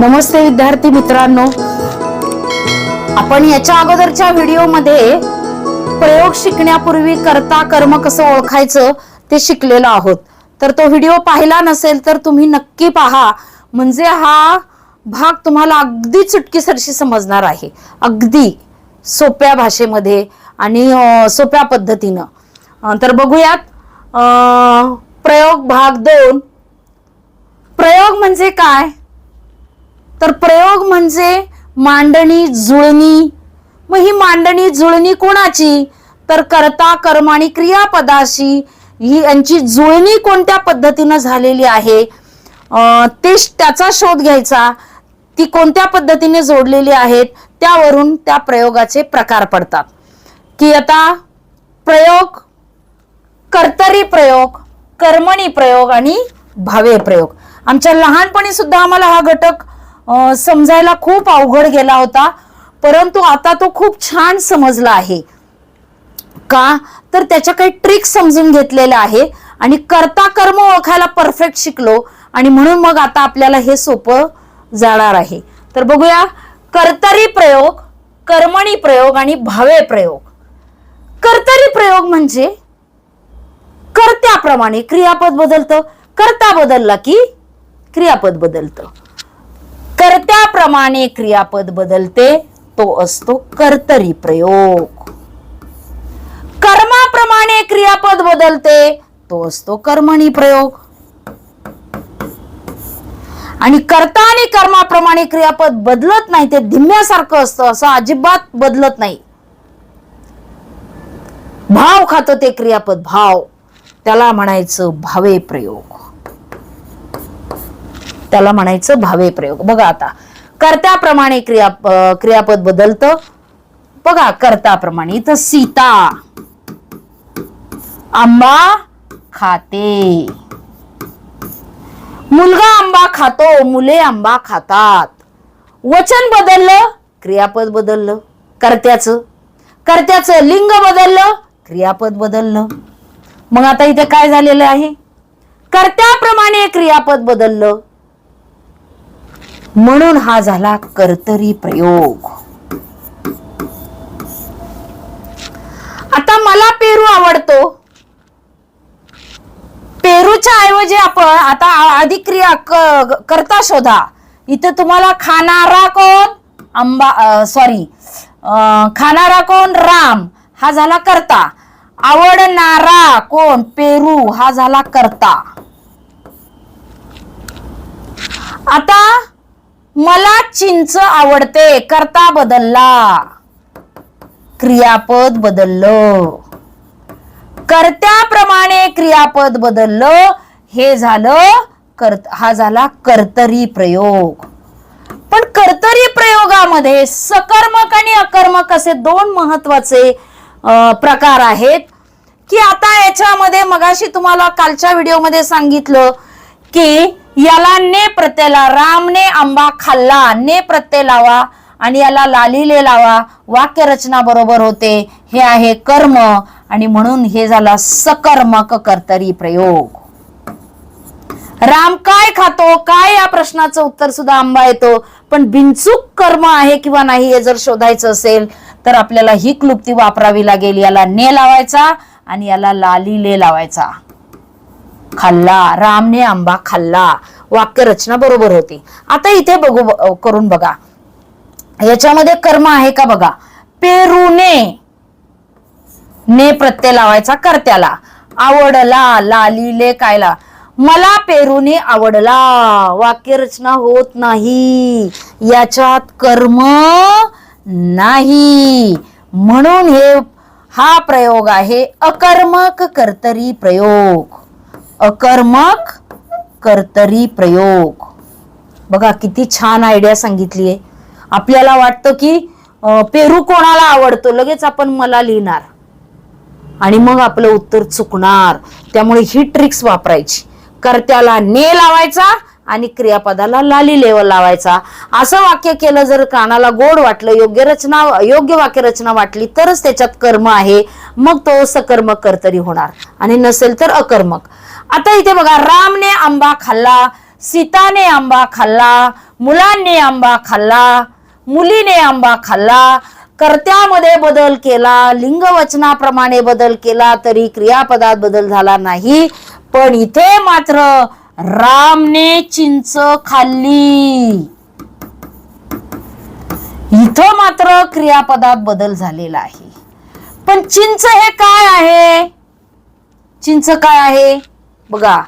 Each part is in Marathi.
नमस्ते विद्यार्थी मित्रांनो. आपण याच्या अगोदरच्या व्हिडिओमध्ये प्रयोग शिकण्यापूर्वी करता कर्म कसं ओळखायचं ते शिकलेलो आहोत. तर तो व्हिडिओ पाहिला नसेल तर तुम्ही नक्की पहा. म्हणजे हा भाग तुम्हाला अगदी चुटकीसरशी समजणार आहे. अगदी सोप्या भाषेमध्ये आणि सोप्या पद्धतीनं. तर बघूयात प्रयोग भाग दोन. प्रयोग म्हणजे काय? तर प्रयोग म्हणजे मांडणी जुळणी. मग ही मांडणी जुळणी कोणाची? तर कर्ता कर्म आणि क्रियापदाशी ही यांची जुळणी कोणत्या पद्धतीनं झालेली आहे? ते त्याचा शोध घ्यायचा. ती कोणत्या पद्धतीने जोडलेली आहेत? त्यावरून त्या प्रयोगाचे प्रकार पडतात. की आता प्रयोग कर्तरी प्रयोग कर्मणी प्रयोग आणि भावे प्रयोग. आमच्या लहानपणी सुद्धा आम्हाला हा घटक समजायला खूप अवघड गेला होता परंतु आता तो खूप छान समजला आहे. का? तर त्याच्या काही ट्रिक समजून घेतलेल्या आहे आणि करता कर्म ओळखायला परफेक्ट शिकलो आणि म्हणून मग आता आपल्याला हे सोपं जाणार आहे. तर बघूया कर्तरी प्रयोग कर्मणी प्रयोग आणि भावे प्रयोग. कर्तरी प्रयोग म्हणजे कर्त्याप्रमाणे क्रियापद बदलतं. कर्ता बदलला की क्रियापद बदलतं. कर्त्याप्रमाणे क्रियापद बदलते तो असतो कर्तरी प्रयोग. कर्माप्रमाणे क्रियापद बदलते तो असतो कर्मणी प्रयोग. आणि कर्ता आणि कर्माप्रमाणे क्रियापद बदलत नाही ते धिम्यासारखं असतं असं अजिबात बदलत नाही. भाव खातं ते क्रियापद भाव. त्याला म्हणायचं भावे प्रयोग. त्याला म्हणायचं भावे प्रयोग. बघा आता कर्त्याप्रमाणे क्रिया क्रियापद बदलतं. बघा कर्ताप्रमाणे इथं सीता. आंबा खाते. मुलगा आंबा खातो मुले आंबा खातात. वचन बदललं क्रियापद बदललं कर्त्याचं. कर्त्याचं लिंग बदललं क्रियापद बदललं. मग आता इथे काय झालेलं आहे? कर्त्याप्रमाणे क्रियापद बदललं म्हणून हा झाला कर्तरी प्रयोग. आता मला पेरू आवडतो. पेरूच्या ऐवजी आपण आता अधिक्रिया क्रिया करता शोधा. इथं तुम्हाला खाणारा कोण? आंबा सॉरी खाणारा कोण? राम. हा झाला करता. आवडणारा कोण? पेरू. हा झाला करता. आता मला चिंच आवडते करता बदलला. क्रियापद बदललं. कर्त्याप्रमाणे क्रियापद बदललं हे झालं कर्त हा झाला कर्तरी प्रयोग. पण कर्तरी प्रयोगामध्ये सकर्मक आणि अकर्मक असे दोन महत्त्वाचे प्रकार आहेत. की आता याच्यामध्ये मगाशी तुम्हाला कालच्या व्हिडिओमध्ये सांगितलं की याला ने प्रत्यय रामने आंबा खाल्ला ने प्रत्यय लावा आणि याला लालिले लावा वाक्यरचना बरोबर होते. हे आहे कर्म आणि म्हणून हे झाला सकर्मक कर्तरी प्रयोग. राम काय खातो काय या प्रश्नाचं उत्तर सुद्धा आंबा येतो. पण बिनचूक कर्म आहे किंवा नाही हे जर शोधायचं असेल तर आपल्याला ही क्लुप्ती वापरावी लागेल. याला ने लावायचा आणि याला लालिले लावायचा. खाल्ला रामने आंबा खाल्ला वाक्यरचना बरोबर होती. आता इथे बघू ब- करून बघा. याच्यामध्ये कर्म आहे का बघा? पेरूने ने प्रत्यय लावायचा कर्त्याला. आवडला लालिले कायला. मला पेरूने आवडला. वाक्यरचना होत नाही. याच्यात कर्म नाही. म्हणून हे हा प्रयोग आहे अकर्मक कर्तरी प्रयोग. अकर्मक कर्तरी प्रयोग. बघा किती छान आयडिया सांगितली आहे. आपल्याला वाटतं की पेरू कोणाला आवडतो? लगेच आपण मला लिहिणार. आणि मग आपलं उत्तर चुकणार. त्यामुळे ही ट्रिक्स वापरायची. कर्त्याला ने लावायचा आणि क्रियापदाला लाली लेवल लावायचा. असं वाक्य केलं जर कानाला गोड वाटलं योग्य रचना योग्य वाक्यरचना वाटली तरच त्याच्यात कर्म आहे. मग तो सकर्मक कर्तरी होणार. आणि नसेल तर अकर्मक. आता इथे बघा रामने आंबा खाल्ला सीताने आंबा खाल्ला मुलांनी आंबा खाल्ला मुलीने आंबा खाल्ला कर्त्यामध्ये बदल केला लिंगवचनाप्रमाणे बदल केला तरी क्रियापदात बदल झाला नाही. पण इथे मात्र रामने चिंच खाल्ली. इथं मात्र क्रियापदात बदल झालेला आहे. पण चिंच हे काय आहे? चिंच काय आहे? बघा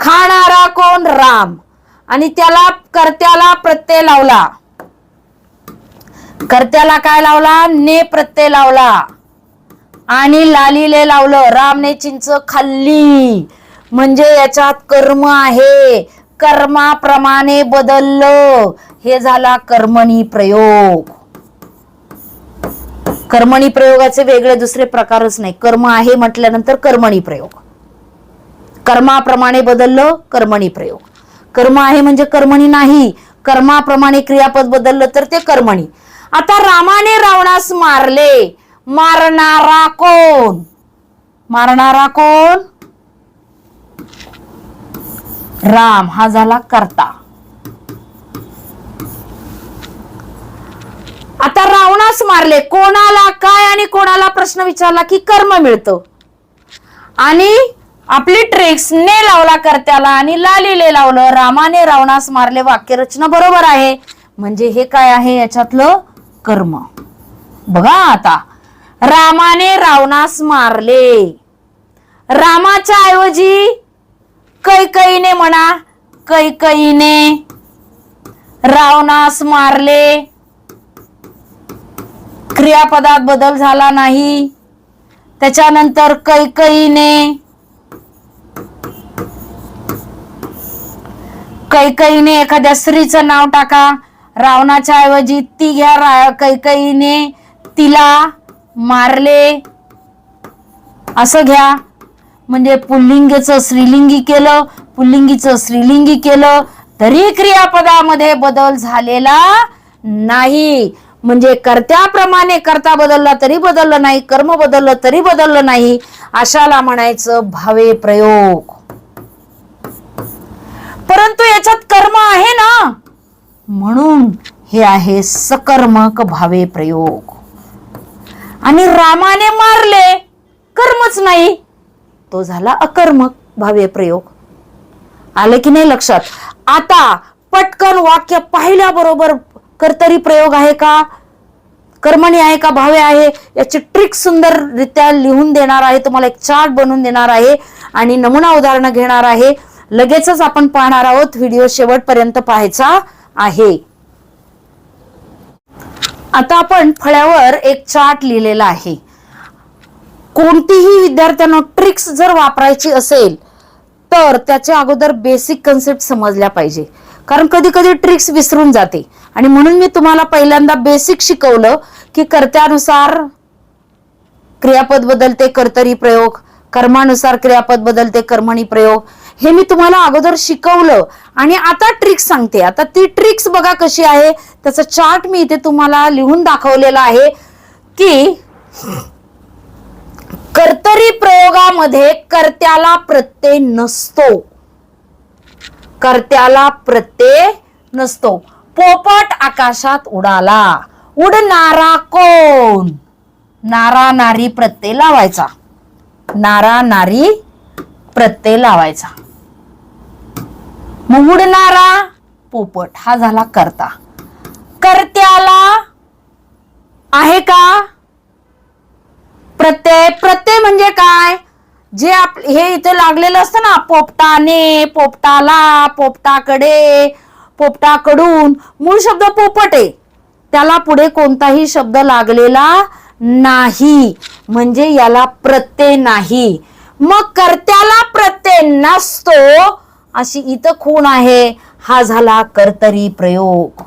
खाणारा कोण राम? आणि त्याला कर्त्याला प्रत्यय लावला. कर्त्याला काय लावला? ने प्रत्यय लावला. आणि लालीले लावलं. रामने चिंच खाल्ली. म्हणजे याच्यात कर्म आहे. कर्माप्रमाणे बदललं. हे झाला कर्मणी प्रयोग. कर्मणी प्रयोगाचे वेगळे दुसरे प्रकारच नाही. कर्म आहे म्हटल्यानंतर कर्मणी प्रयोग. कर्माप्रमाणे बदललं कर्मणी प्रयोग. कर्म आहे म्हणजे कर्मणी नाही. कर्माप्रमाणे क्रियापद बदललं तर ते कर्मणी. आता रामाने रावणास मारले. मारणारा कोण? मारणारा कोण? राम हा झाला कर्ता. आता रावणास मारले. कोणाला काय आणि कोणाला प्रश्न विचारला की कर्म मिळतं. आणि आपली ट्रिक्स ने लावला कर्त्याला आणि लालीले लावलं. रामाने रावणास मारले. वाक्यरचना बरोबर आहे. म्हणजे हे काय आहे? याच्यातलं कर्म. बघा आता. रामाने रावणास मारले. रामाच्या ऐवजी कैकईने म्हणा कैकईने. रावणास मारले. क्रियापदात बदल झाला नाही. त्याच्यानंतर कैकईने. कैकईने एखाद्या स्त्रीचं नाव टाका. रावणाच्या ऐवजी ती घ्या रा- कैकईने. तिला मारले. असं घ्या. म्हणजे पुल्लिंगीचं स्त्रीलिंगी केलं पुल्लिंगीचं स्त्रीलिंगी केलं तरी क्रियापदामध्ये बदल झालेला नाही. म्हणजे कर्त्याप्रमाणे कर्ता बदलला तरी बदललं नाही कर्म बदललं तरी बदललं नाही अशाला म्हणायचं भावे प्रयोग. परंतु याच्यात कर्म आहे ना? म्हणून हे आहे सकर्मक भावे प्रयोग. आणि रामाने मारले कर्मच नाही. तो झाला अकर्मक भाव्य प्रयोग. आले की नाही लक्षात? आता पटकन वाक्य पाहिल्याबरोबर कर्तरी प्रयोग आहे का? कर्मणी आहे का? भावे आहे? याची ट्रिक सुंदररित्या लिहून देणार आहे. तुम्हाला एक चार्ट बनवून देणार आहे. आणि नमुना उदाहरणं घेणार आहे. लगेचच आपण पाहणार आहोत व्हिडिओ शेवटपर्यंत पाहायचा आहे. आता आपण फळ्यावर एक चार्ट लिहिलेला आहे. कोणतीही विद्यार्थ्यांना ट्रिक्स जर वापरायची असेल तर त्याच्या अगोदर बेसिक कन्सेप्ट समजल्या पाहिजे. कारण कधी कधी ट्रिक्स विसरून जाते. आणि म्हणून मी तुम्हाला पहिल्यांदा बेसिक शिकवलं की कर्त्यानुसार क्रियापद बदलते कर्तरी प्रयोग कर्मानुसार क्रियापद बदलते कर्मणी प्रयोग. हे मी तुम्हाला अगोदर शिकवलं. आणि आता ट्रिक्स सांगते. आता ती ट्रिक्स बघा कशी आहे. त्याचा चार्ट मी इथे तुम्हाला लिहून दाखवलेला आहे की कर्तरी प्रयोगामध्ये कर्त्याला प्रत्यय नसतो. कर्त्याला प्रत्यय नसतो. पोपट आकाशात उडाला. उडणारा कोण? नारा नारी प्रत्यय लावायचा. नारा नारी प्रत्यय लावायचा. मग उडणारा पोपट हा झाला कर्ता. कर्त्याला आहे का? प्रत्यय प्रत्यय म्हणजे काय? जे आप हे इथे लागलेलं असतं ना पोपटाने पोपटाला पोपटाकडे पोपटाकडून मूळ शब्द पोपट आहे. त्याला पुढे कोणताही शब्द लागलेला नाही. म्हणजे याला प्रत्यय नाही. मग कर्त्याला प्रत्यय नसतो अशी इथं खूण आहे. हा झाला कर्तरी प्रयोग.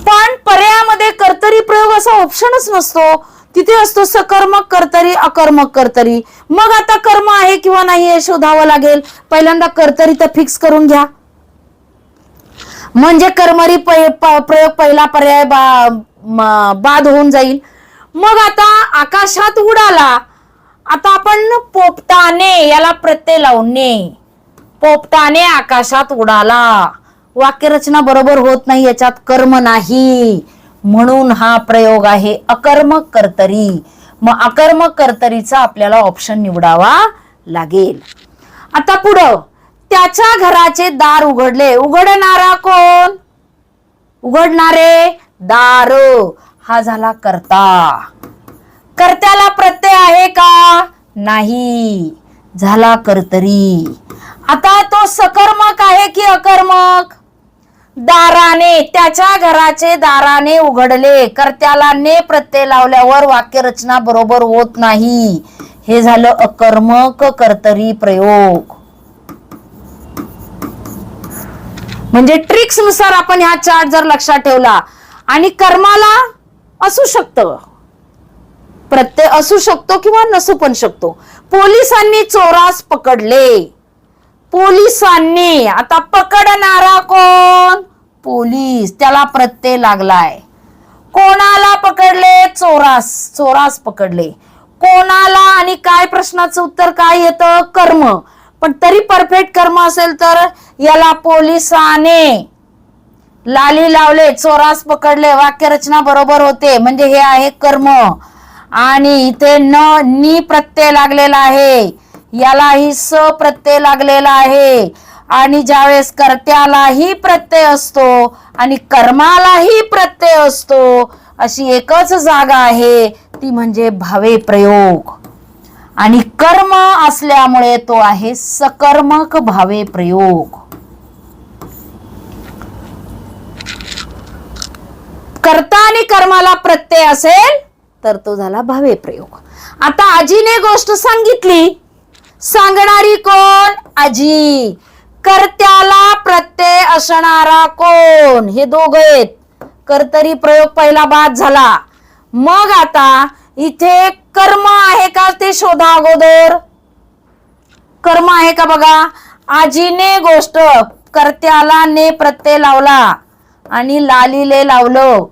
पण पर्यायामध्ये कर्तरी प्रयोग असा ऑप्शनच नसतो. तिथे असतो सकर्मक कर्तरी अकर्मक कर्तरी मग आता कर्म आहे किंवा नाही हे शोधावं लागेल. पहिल्यांदा कर्तरी तर फिक्स करून घ्या. म्हणजे कर्मरी पै- प्रयोग पहिला पर्याय बा- बाद होऊन जाईल. मग आता आकाशात उडाला. आता आपण पोपटाने याला प्रत्यय लावून ने पोपटाने आकाशात उडाला. वाक्यरचना बरोबर होत नाही याच्यात कर्म नाही. म्हणून हा प्रयोग आहे अकर्मक कर्तरी. मग अकर्मक कर्तरीचा आपल्याला ऑप्शन निवडावा लागेल. आता पुढं त्याच्या घराचे दार उघडले. उघडणारा कोण? उघडणारे दार. हा झाला कर्ता. कर्त्याला प्रत्यय आहे का? नाही. झाला कर्तरी. आता तो सकर्मक आहे की अकर्मक? दाराने त्याच्या घराचे दाराने उघडले. कर्त्याला ने प्रत्यय लावल्यावर वाक्यरचना बरोबर होत नाही. हे झालं अकर्मक कर्तरी प्रयोग. म्हणजे ट्रिक्सनुसार आपण ह्या चार्ट जर लक्षात ठेवला आणि कर्माला असू शकतं. प्रत्यय असू शकतो किंवा नसू पण शकतो. पोलिसांनी चोरास पकडले. पोलिसांनी. आता पकडणारा कोण? पोलीस. त्याला प्रत्यय लागलाय. कोणाला पकडले? चोरास. चोरास पकडले. कोणाला आणि काय प्रश्नाचं उत्तर काय येतं? कर्म. पण तरी परफेक्ट कर्म असेल तर याला पोलिसाने लाली लावले. चोरास पकडले. वाक्यरचना बरोबर होते. म्हणजे हे आहे कर्म. आणि इथे न नी प्रत्यय लागलेला आहे. यालाही स प्रत्यय लागलेला आहे. आणि ज्यावेळेस कर्त्यालाही प्रत्यय असतो आणि कर्मालाही प्रत्यय असतो अशी एकच जागा आहे ती म्हणजे भावे प्रयोग. आणि कर्म असल्यामुळे तो आहे सकर्मक भावे प्रयोग. कर्ता आणि कर्माला प्रत्यय असेल तर तो झाला भावे प्रयोग. आता आजीने गोष्ट सांगितली सांगणारी कोण? आजी. कर्त्याला प्रत्यय असणारा कोण? हे दोघ आहेत. कर्तरी प्रयोग पहिला बाद झाला. मग आता इथे कर्म आहे का ते शोधा अगोदर? कर्म आहे का बघा? आजीने गोष्ट कर्त्याला ने प्रत्यय लावला आणि लालीले लावलं.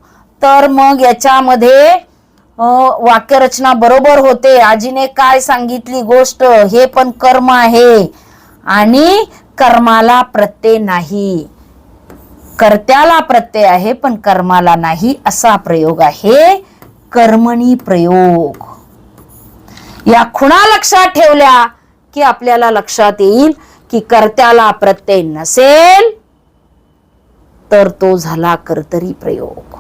तर मग याच्यामध्ये वाक्यरचना बरोबर होते. आजीने काय सांगितली गोष्ट? हे पण कर्म आहे. आणि कर्माला प्रत्यय नाही. कर्त्याला प्रत्यय आहे पण कर्माला नाही असा प्रयोग आहे. कर्मणी प्रयोग. या खुणा लक्षात ठेवल्या की आपल्याला लक्षात येईल की कर्त्याला प्रत्यय नसेल तर तो झाला कर्तरी प्रयोग.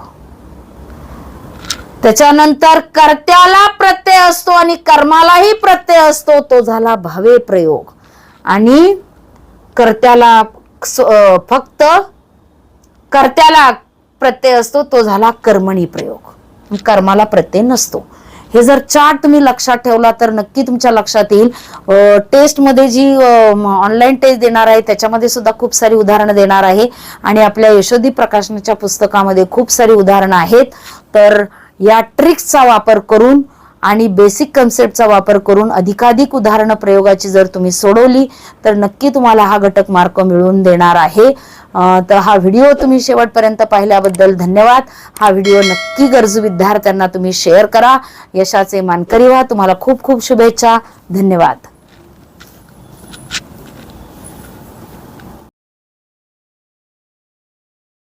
त्याच्यानंतर कर्त्याला प्रत्यय असतो आणि कर्मालाही प्रत्यय असतो तो झाला भावे प्रयोग. आणि कर्त्याला फक्त कर्त्याला प्रत्यय असतो तो झाला कर्मणी प्रयोग. कर्माला प्रत्यय नसतो. हे जर चार्ट तुम्ही लक्षात ठेवला तर नक्की तुमच्या लक्षात येईल. टेस्टमध्ये जी ऑनलाईन टेस्ट देणार आहे त्याच्यामध्ये सुद्धा खूप सारी उदाहरणं देणार आहे. आणि आपल्या यशोदी प्रकाशनाच्या पुस्तकामध्ये खूप सारी उदाहरणं आहेत. तर या ट्रिक्सचा वापर करून आणि बेसिक कन्सेप्टचा वापर करून अधिकाधिक उदाहरणं प्रयोगाची जर तुम्ही सोडवली तर नक्की तुम्हाला हा घटक मार्क मिळवून देणार आहे. तर हा व्हिडिओ तुम्ही शेवटपर्यंत पाहिल्याबद्दल धन्यवाद. हा व्हिडिओ नक्की गरजू विद्यार्थ्यांना तुम्ही शेअर करा. यशाचे मानकरी व्हा. तुम्हाला खूप खूप शुभेच्छा. धन्यवाद.